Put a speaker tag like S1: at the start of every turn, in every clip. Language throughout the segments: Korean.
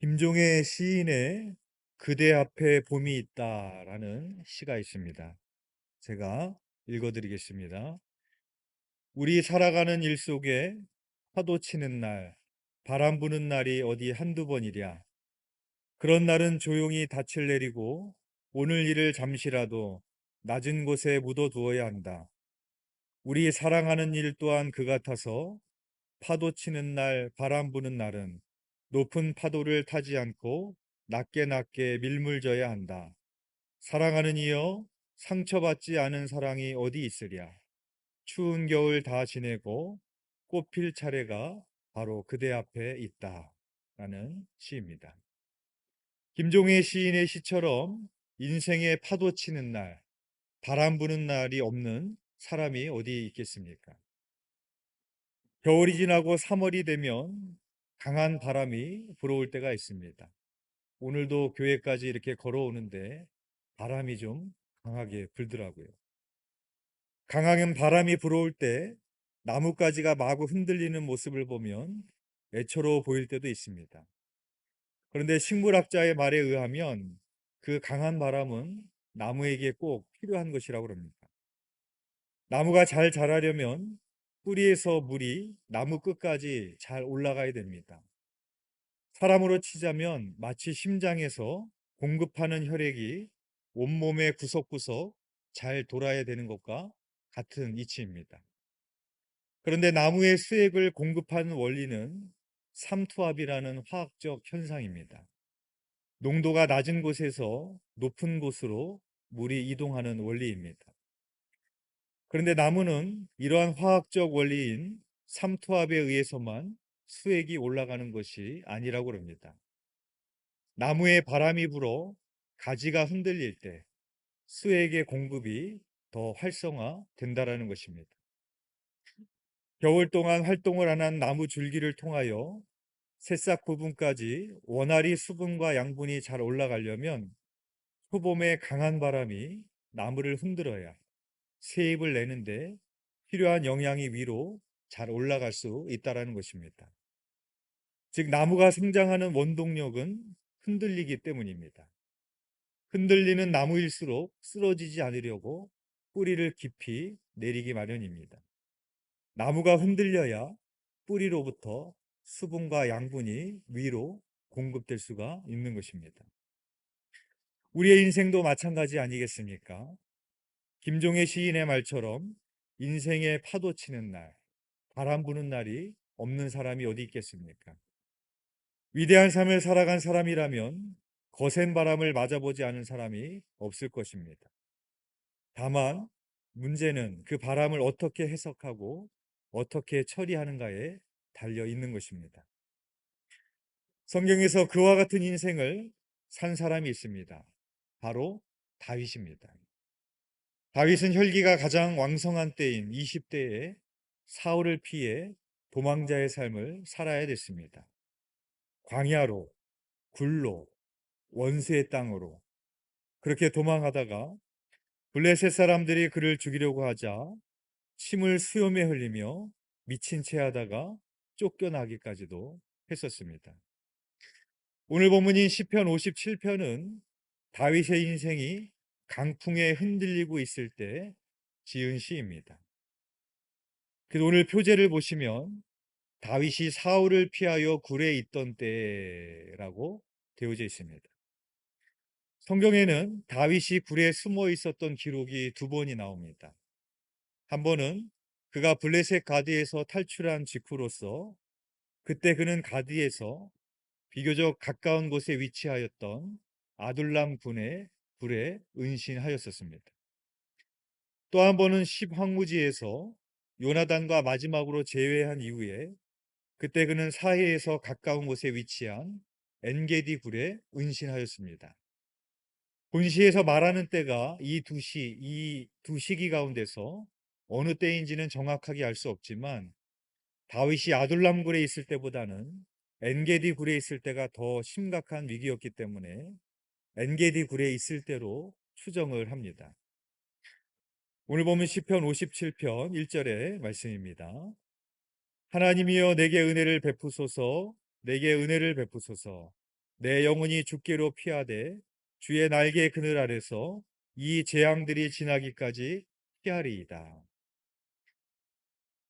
S1: 김종의 시인의 그대 앞에 봄이 있다 라는 시가 있습니다. 제가 읽어드리겠습니다. 우리 살아가는 일 속에 파도 치는 날, 바람 부는 날이 어디 한두 번이랴. 그런 날은 조용히 닻을 내리고 오늘 일을 잠시라도 낮은 곳에 묻어두어야 한다. 우리 사랑하는 일 또한 그 같아서 파도 치는 날, 바람 부는 날은 높은 파도를 타지 않고 낮게 낮게 밀물져야 한다. 사랑하는 이여 상처받지 않은 사랑이 어디 있으랴. 추운 겨울 다 지내고 꽃필 차례가 바로 그대 앞에 있다. 라는 시입니다. 김종혜 시인의 시처럼 인생의 파도 치는 날, 바람 부는 날이 없는 사람이 어디 있겠습니까? 겨울이 지나고 3월이 되면 강한 바람이 불어올 때가 있습니다. 오늘도 교회까지 이렇게 걸어오는데 바람이 좀 강하게 불더라고요. 강한 바람이 불어올 때 나뭇가지가 마구 흔들리는 모습을 보면 애처로워 보일 때도 있습니다. 그런데 식물학자의 말에 의하면 그 강한 바람은 나무에게 꼭 필요한 것이라고 합니다. 나무가 잘 자라려면 뿌리에서 물이 나무 끝까지 잘 올라가야 됩니다. 사람으로 치자면 마치 심장에서 공급하는 혈액이 온몸의 구석구석 잘 돌아야 되는 것과 같은 이치입니다. 그런데 나무의 수액을 공급하는 원리는 삼투압이라는 화학적 현상입니다. 농도가 낮은 곳에서 높은 곳으로 물이 이동하는 원리입니다. 그런데 나무는 이러한 화학적 원리인 삼투압에 의해서만 수액이 올라가는 것이 아니라고 합니다. 나무에 바람이 불어 가지가 흔들릴 때 수액의 공급이 더 활성화 된다라는 것입니다. 겨울 동안 활동을 안 한 나무 줄기를 통하여 새싹 부분까지 원활히 수분과 양분이 잘 올라가려면 초봄의 강한 바람이 나무를 흔들어야 세입을 내는데 필요한 영양이 위로 잘 올라갈 수 있다라는 것입니다. 즉 나무가 성장하는 원동력은 흔들리기 때문입니다. 흔들리는 나무일수록 쓰러지지 않으려고 뿌리를 깊이 내리기 마련입니다. 나무가 흔들려야 뿌리로부터 수분과 양분이 위로 공급될 수가 있는 것입니다. 우리의 인생도 마찬가지 아니겠습니까? 김종의 시인의 말처럼 인생의 파도 치는 날, 바람 부는 날이 없는 사람이 어디 있겠습니까? 위대한 삶을 살아간 사람이라면 거센 바람을 맞아보지 않은 사람이 없을 것입니다. 다만 문제는 그 바람을 어떻게 해석하고 어떻게 처리하는가에 달려 있는 것입니다. 성경에서 그와 같은 인생을 산 사람이 있습니다. 바로 다윗입니다. 다윗은 혈기가 가장 왕성한 때인 20대에 사울을 피해 도망자의 삶을 살아야 됐습니다. 광야로, 굴로, 원수의 땅으로 그렇게 도망하다가 블레셋 사람들이 그를 죽이려고 하자 침을 수염에 흘리며 미친 채 하다가 쫓겨나기까지도 했었습니다. 오늘 본문인 시편 57편은 다윗의 인생이 강풍에 흔들리고 있을 때 지은 시입니다. 그 오늘 표제를 보시면 다윗이 사울을 피하여 굴에 있던 때라고 되어져 있습니다. 성경에는 다윗이 굴에 숨어 있었던 기록이 두 번이 나옵니다. 한 번은 그가 블레셋 가드에서 탈출한 직후로서 그때 그는 가드에서 비교적 가까운 곳에 위치하였던 아둘람 군의 불에 은신하였었습니다. 또 한 번은 십황무지에서 요나단과 마지막으로 제외한 이후에 그때 그는 사해에서 가까운 곳에 위치한 엔게디 굴에 은신하였습니다. 본시에서 말하는 때가 이 두 시, 이 두 시기 가운데서 어느 때인지는 정확하게 알 수 없지만 다윗이 아둘람 굴에 있을 때보다는 엔게디 굴에 있을 때가 더 심각한 위기였기 때문에 엔게디 굴에 있을 때로 추정을 합니다. 오늘 보면 시편 57편 1절의 말씀입니다. 하나님이여 내게 은혜를 베푸소서 내게 은혜를 베푸소서 내 영혼이 죽게로 피하되 주의 날개 그늘 아래서 이 재앙들이 지나기까지 피하리이다.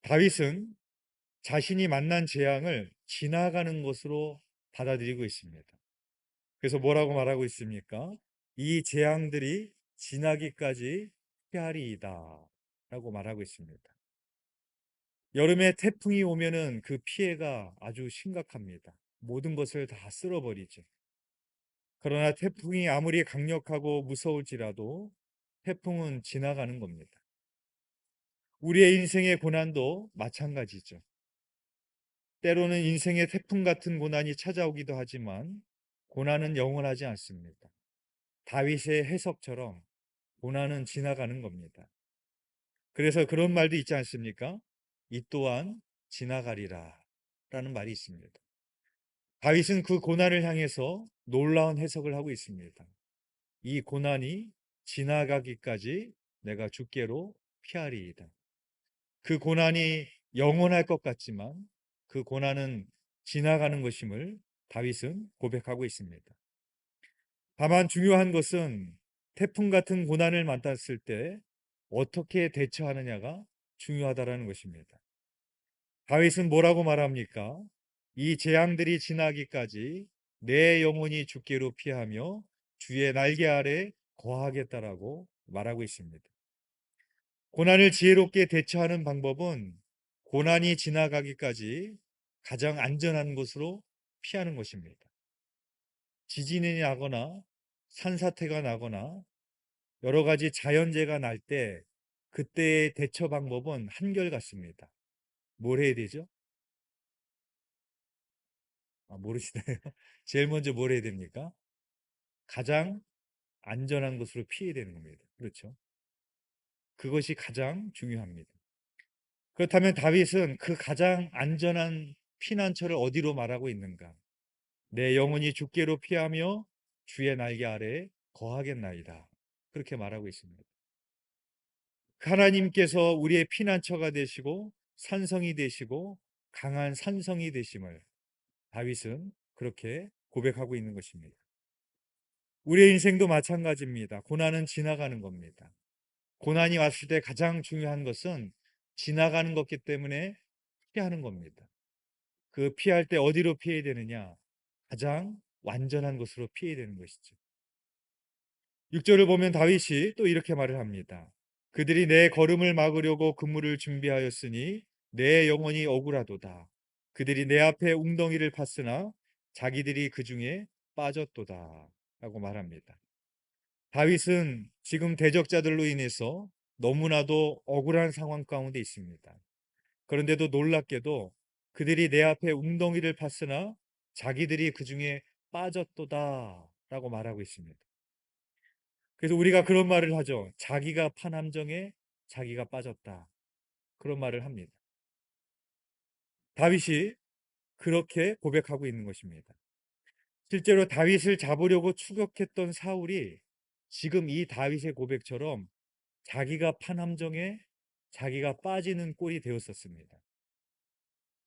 S1: 다윗은 자신이 만난 재앙을 지나가는 것으로 받아들이고 있습니다. 그래서 뭐라고 말하고 있습니까? 이 재앙들이 지나기까지 피하리이다. 라고 말하고 있습니다. 여름에 태풍이 오면은 그 피해가 아주 심각합니다. 모든 것을 다 쓸어버리죠. 그러나 태풍이 아무리 강력하고 무서울지라도 태풍은 지나가는 겁니다. 우리의 인생의 고난도 마찬가지죠. 때로는 인생의 태풍 같은 고난이 찾아오기도 하지만 고난은 영원하지 않습니다. 다윗의 해석처럼 고난은 지나가는 겁니다. 그래서 그런 말도 있지 않습니까? 이 또한 지나가리라 라는 말이 있습니다. 다윗은 그 고난을 향해서 놀라운 해석을 하고 있습니다. 이 고난이 지나가기까지 내가 주께로 피하리이다. 그 고난이 영원할 것 같지만 그 고난은 지나가는 것임을 다윗은 고백하고 있습니다. 다만 중요한 것은 태풍 같은 고난을 만났을 때 어떻게 대처하느냐가 중요하다라는 것입니다. 다윗은 뭐라고 말합니까? 이 재앙들이 지나기까지 내 영혼이 죽기로 피하며 주의 날개 아래 거하겠다라고 말하고 있습니다. 고난을 지혜롭게 대처하는 방법은 고난이 지나가기까지 가장 안전한 곳으로 피하는 것입니다. 지진이 나거나 산사태가 나거나 여러 가지 자연재해가 날 때 그때의 대처 방법은 한결같습니다. 뭘 해야 되죠? 아, 모르시나요? 제일 먼저 뭘 해야 됩니까? 가장 안전한 곳으로 피해야 되는 겁니다. 그렇죠? 그것이 가장 중요합니다. 그렇다면 다윗은 그 가장 안전한 피난처를 어디로 말하고 있는가? 내 영혼이 죽게로 피하며 주의 날개 아래 거하겠나이다. 그렇게 말하고 있습니다. 하나님께서 우리의 피난처가 되시고 산성이 되시고 강한 산성이 되심을 다윗은 그렇게 고백하고 있는 것입니다. 우리의 인생도 마찬가지입니다. 고난은 지나가는 겁니다. 고난이 왔을 때 가장 중요한 것은 지나가는 것기 때문에 피하는 겁니다. 그 피할 때 어디로 피해야 되느냐? 가장 완전한 곳으로 피해야 되는 것이죠. 6절을 보면 다윗이 또 이렇게 말을 합니다. 그들이 내 걸음을 막으려고 근무를 준비하였으니 내 영혼이 억울하도다. 그들이 내 앞에 웅덩이를 팠으나 자기들이 그 중에 빠졌도다. 라고 말합니다. 다윗은 지금 대적자들로 인해서 너무나도 억울한 상황 가운데 있습니다. 그런데도 놀랍게도 그들이 내 앞에 웅덩이를 팠으나 자기들이 그 중에 빠졌도다. 라고 말하고 있습니다. 그래서 우리가 그런 말을 하죠. 자기가 판 함정에 자기가 빠졌다. 그런 말을 합니다. 다윗이 그렇게 고백하고 있는 것입니다. 실제로 다윗을 잡으려고 추격했던 사울이 지금 이 다윗의 고백처럼 자기가 판 함정에 자기가 빠지는 꼴이 되었었습니다.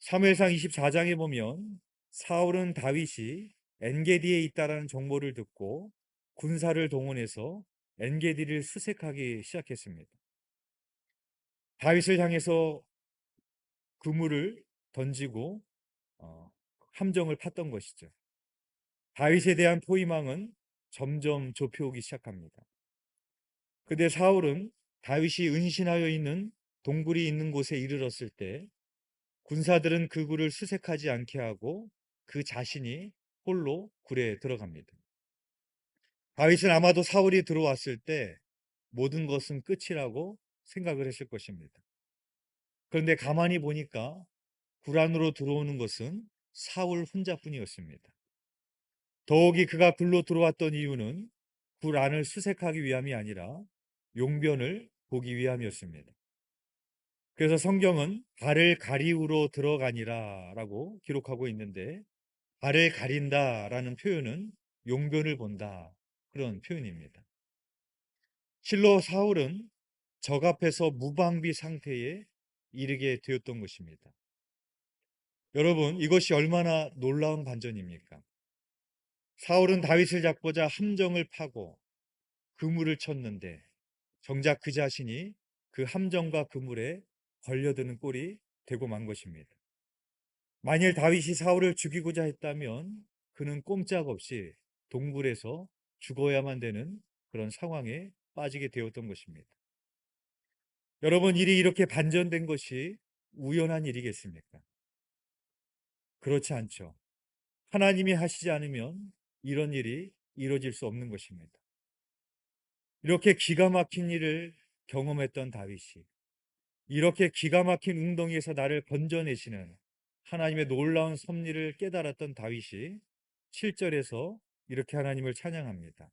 S1: 사무엘상 24장에 보면 사울은 다윗이 엔게디에 있다라는 정보를 듣고 군사를 동원해서 엔게디를 수색하기 시작했습니다. 다윗을 향해서 그물을 던지고 어, 함정을 팠던 것이죠. 다윗에 대한 포위망은 점점 좁혀오기 시작합니다. 그때 사울은 다윗이 은신하여 있는 동굴이 있는 곳에 이르렀을 때 군사들은 그 굴을 수색하지 않게 하고 그 자신이 홀로 굴에 들어갑니다. 다윗은 아마도 사울이 들어왔을 때 모든 것은 끝이라고 생각을 했을 것입니다. 그런데 가만히 보니까 굴 안으로 들어오는 것은 사울 혼자뿐이었습니다. 더욱이 그가 굴로 들어왔던 이유는 굴 안을 수색하기 위함이 아니라 용변을 보기 위함이었습니다. 그래서 성경은 발을 가리우로 들어가니라 라고 기록하고 있는데 발을 가린다 라는 표현은 용변을 본다 그런 표현입니다. 실로 사울은 적 앞에서 무방비 상태에 이르게 되었던 것입니다. 여러분, 이것이 얼마나 놀라운 반전입니까? 사울은 다윗을 잡고자 함정을 파고 그물을 쳤는데 정작 그 자신이 그 함정과 그물에 걸려드는 꼴이 되고 만 것입니다. 만일 다윗이 사울을 죽이고자 했다면 그는 꼼짝없이 동굴에서 죽어야만 되는 그런 상황에 빠지게 되었던 것입니다. 여러분, 일이 이렇게 반전된 것이 우연한 일이겠습니까? 그렇지 않죠. 하나님이 하시지 않으면 이런 일이 이루어질 수 없는 것입니다. 이렇게 기가 막힌 일을 경험했던 다윗이 이렇게 기가 막힌 웅덩이에서 나를 건져내시는 하나님의 놀라운 섭리를 깨달았던 다윗이 7절에서 이렇게 하나님을 찬양합니다.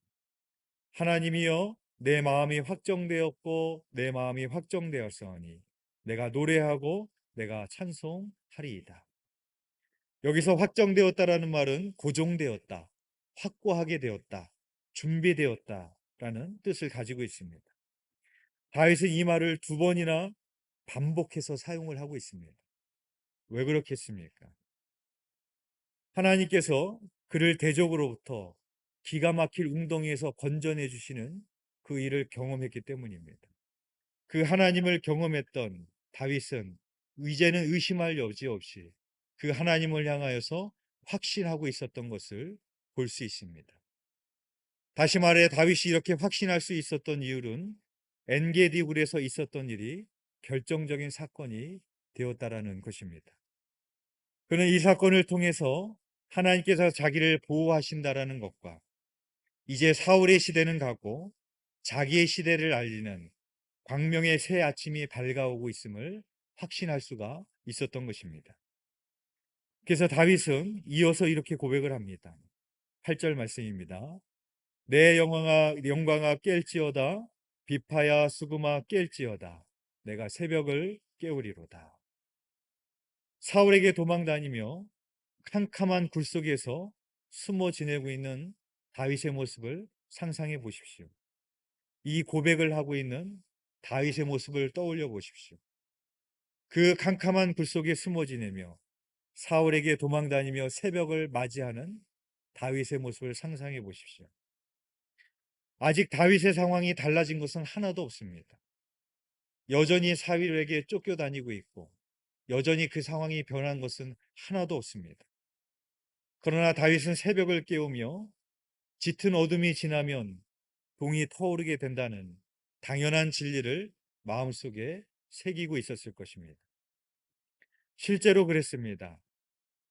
S1: 하나님이여 내 마음이 확정되었고 내 마음이 확정되었사오니 내가 노래하고 내가 찬송하리이다. 여기서 확정되었다라는 말은 고정되었다, 확고하게 되었다, 준비되었다라는 뜻을 가지고 있습니다. 다윗은 이 말을 두 번이나 반복해서 사용을 하고 있습니다. 왜 그렇겠습니까? 하나님께서 그를 대적으로부터 기가 막힐 웅덩이에서 건져내 주시는 그 일을 경험했기 때문입니다. 그 하나님을 경험했던 다윗은 이제는 의심할 여지 없이 그 하나님을 향하여서 확신하고 있었던 것을 볼 수 있습니다. 다시 말해 다윗이 이렇게 확신할 수 있었던 이유는 엔게디 굴에서 있었던 일이 결정적인 사건이 되었다라는 것입니다. 그는 이 사건을 통해서 하나님께서 자기를 보호하신다라는 것과 이제 사울의 시대는 가고 자기의 시대를 알리는 광명의 새 아침이 밝아오고 있음을 확신할 수가 있었던 것입니다. 그래서 다윗은 이어서 이렇게 고백을 합니다. 8절 말씀입니다. 내 영광아 영광아 깰지어다 비파야 수금아 깰지어다 내가 새벽을 깨우리로다. 사울에게 도망 다니며 캄캄한 굴 속에서 숨어 지내고 있는 다윗의 모습을 상상해 보십시오. 이 고백을 하고 있는 다윗의 모습을 떠올려 보십시오. 그 캄캄한 굴 속에 숨어 지내며 사울에게 도망 다니며 새벽을 맞이하는 다윗의 모습을 상상해 보십시오. 아직 다윗의 상황이 달라진 것은 하나도 없습니다. 여전히 사울에게 쫓겨 다니고 있고 여전히 그 상황이 변한 것은 하나도 없습니다. 그러나 다윗은 새벽을 깨우며 짙은 어둠이 지나면 동이 터오르게 된다는 당연한 진리를 마음속에 새기고 있었을 것입니다. 실제로 그랬습니다.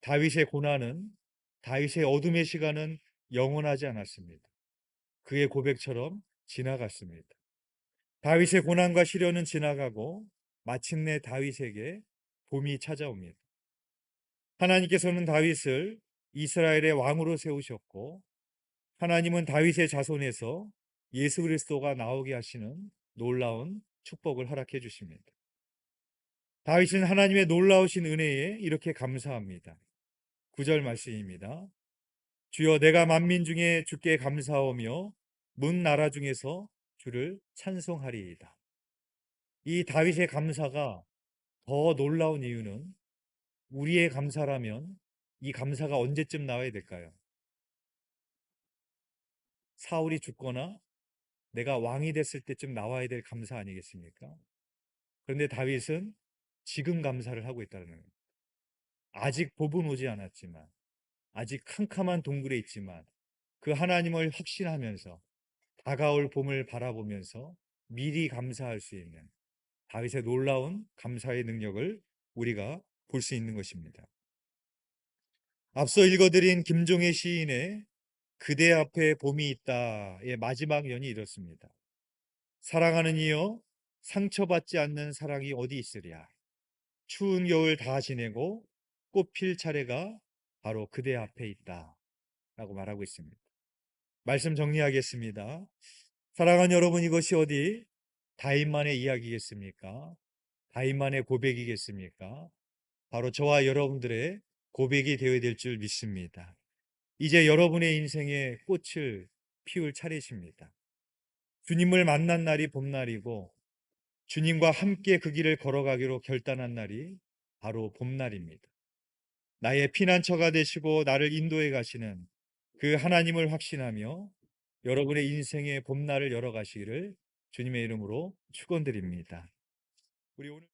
S1: 다윗의 고난은 다윗의 어둠의 시간은 영원하지 않았습니다. 그의 고백처럼 지나갔습니다. 다윗의 고난과 시련은 지나가고 마침내 다윗에게 봄이 찾아옵니다. 하나님께서는 다윗을 이스라엘의 왕으로 세우셨고 하나님은 다윗의 자손에서 예수 그리스도가 나오게 하시는 놀라운 축복을 허락해 주십니다. 다윗은 하나님의 놀라우신 은혜에 이렇게 감사합니다. 9절 말씀입니다. 주여 내가 만민 중에 주께 감사하며 문 나라 중에서 주를 찬송하리이다. 이 다윗의 감사가 더 놀라운 이유는 우리의 감사라면 이 감사가 언제쯤 나와야 될까요? 사울이 죽거나 내가 왕이 됐을 때쯤 나와야 될 감사 아니겠습니까? 그런데 다윗은 지금 감사를 하고 있다는 거예요. 아직 복은 오지 않았지만, 아직 캄캄한 동굴에 있지만, 그 하나님을 확신하면서 다가올 봄을 바라보면서 미리 감사할 수 있는 다윗의 놀라운 감사의 능력을 우리가 볼 수 있는 것입니다. 앞서 읽어드린 김종의 시인의 그대 앞에 봄이 있다의 마지막 연이 이렇습니다. 사랑하는 이여 상처받지 않는 사랑이 어디 있으랴. 추운 겨울 다 지내고 꽃필 차례가 바로 그대 앞에 있다. 라고 말하고 있습니다. 말씀 정리하겠습니다. 사랑하는 여러분 이것이 어디 다인만의 이야기겠습니까? 다인만의 고백이겠습니까? 바로 저와 여러분들의 고백이 되어야 될 줄 믿습니다. 이제 여러분의 인생에 꽃을 피울 차례십니다. 주님을 만난 날이 봄날이고 주님과 함께 그 길을 걸어가기로 결단한 날이 바로 봄날입니다. 나의 피난처가 되시고 나를 인도해 가시는 그 하나님을 확신하며 여러분의 인생의 봄날을 열어가시기를 주님의 이름으로 축원드립니다. 우리 오늘